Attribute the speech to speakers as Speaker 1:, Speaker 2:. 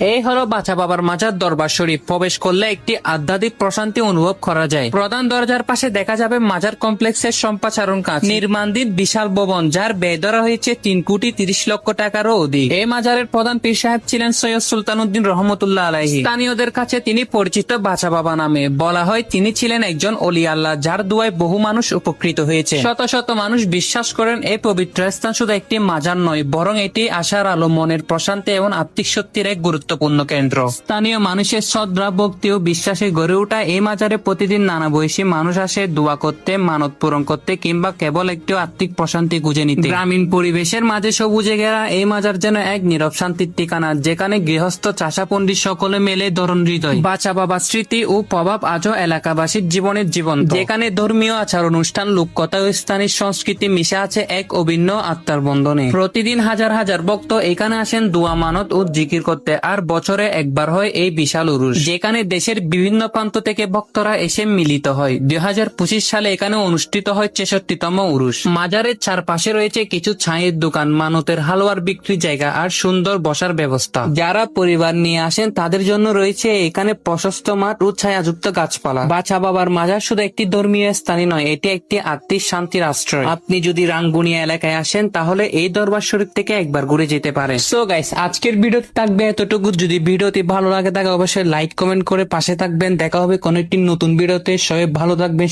Speaker 1: এই হলো বাছা বাবার মাজার দরবার শরীফ। প্রবেশ করলে একটি আধ্যাত্মিক প্রশান্তি অনুভব করা যায়। প্রধান দরজার পাশে দেখা যাবে মাজার কমপ্লেক্সের সম্প্রসারণ কাজ। নির্মাণদিন বিশাল ভবন, যার ব্যয় ধরা হয়েছে তিন কোটি তিরিশ লক্ষ টাকারও অধিক। এই মাজারের প্রধান পীর সাহেব ছিলেন সৈয়দ সুলতানুদ্দিন রহমতুল্লাহ আলাহি স্থানীয়দের কাছে তিনি পরিচিত বাছা বাবা নামে। বলা হয় তিনি ছিলেন একজন অলি আল্লাহ, যার দুয়ায় বহু মানুষ উপকৃত হয়েছে। শত শত মানুষ বিশ্বাস করেন এই পবিত্র স্থান শুধু একটি মাজার নয়, বরং এটি আশার আলো, মনের প্রশান্তি এবং আত্মিক শক্তির এক গুরুত্বপূর্ণ কেন্দ্র। স্থানীয় মানুষের শ্রদ্ধা ভক্তি ও বিশ্বাসে গড়ে ওঠা এই মাজারে প্রতিদিন নানা বয়সী মানুষ আসে, দোয়া করতে, মানত পূরণ করতে কিংবা কেবল একটি আত্মিক প্রশান্তি খুঁজে নিতে। গ্রামীণ পরিবেশের মাঝে সবুজে ঘেরা এই মাজার যেন এক নীরব শান্তির ঠিকানা, যেখানে গৃহস্থ চাষা পণ্ডিত সকলে মেলে ধরন হৃদয়। বাচা বাবা স্মৃতি ও প্রভাব আজও এলাকাবাসীর জীবনের জীবন যেখানে ধর্মীয় আচার অনুষ্ঠান, লোককথা ও স্থানীয় সংস্কৃতি মিশে আছে এক অভিন্ন আত্মার বন্ধনে। প্রতিদিন হাজার হাজার ভক্ত এখানে আসেন দোয়া, মানত ও জিকির করতে। আর বছরে একবার হয় এই বিশাল উরুষ, যেখানে দেশের বিভিন্ন প্রান্ত থেকে ভক্তরা এসে মিলিত হয়। দুই হাজার পঁচিশ সালে এখানে অনুষ্ঠিত হয় ছেষট্টিতম উরুষ। মাজারের চারপাশে রয়েছে কিছু ছায়ের দোকান, মানতের হালুয়ার বিক্রি জায়গা আর সুন্দর বসার ব্যবস্থা। যারা পরিবার নিয়ে আসেন, তাদের জন্য রয়েছে এখানে প্রশস্ত মাঠ ও ছায়াযুক্ত গাছপালা। বাছা বাবার মাজার শুধু একটি ধর্মীয় স্থানই নয়, এটি একটি আত্মিক শান্তির আশ্রয়। আপনি যদি রাঙ্গুনিয়া এলাকায় আসেন, তাহলে এই দরবার শরীফ থেকে একবার ঘুরে যেতে পারেন। সো গাইস আজকের ভিডিওতে থাকবে এতটুকু যদি ভিডিওটি ভালো লাগে তাকে অবশ্যই লাইক কমেন্ট করে পাশে থাকবেন। দেখা হবে কোনো একটি নতুন ভিডিওতে। সবাই ভালো থাকবেন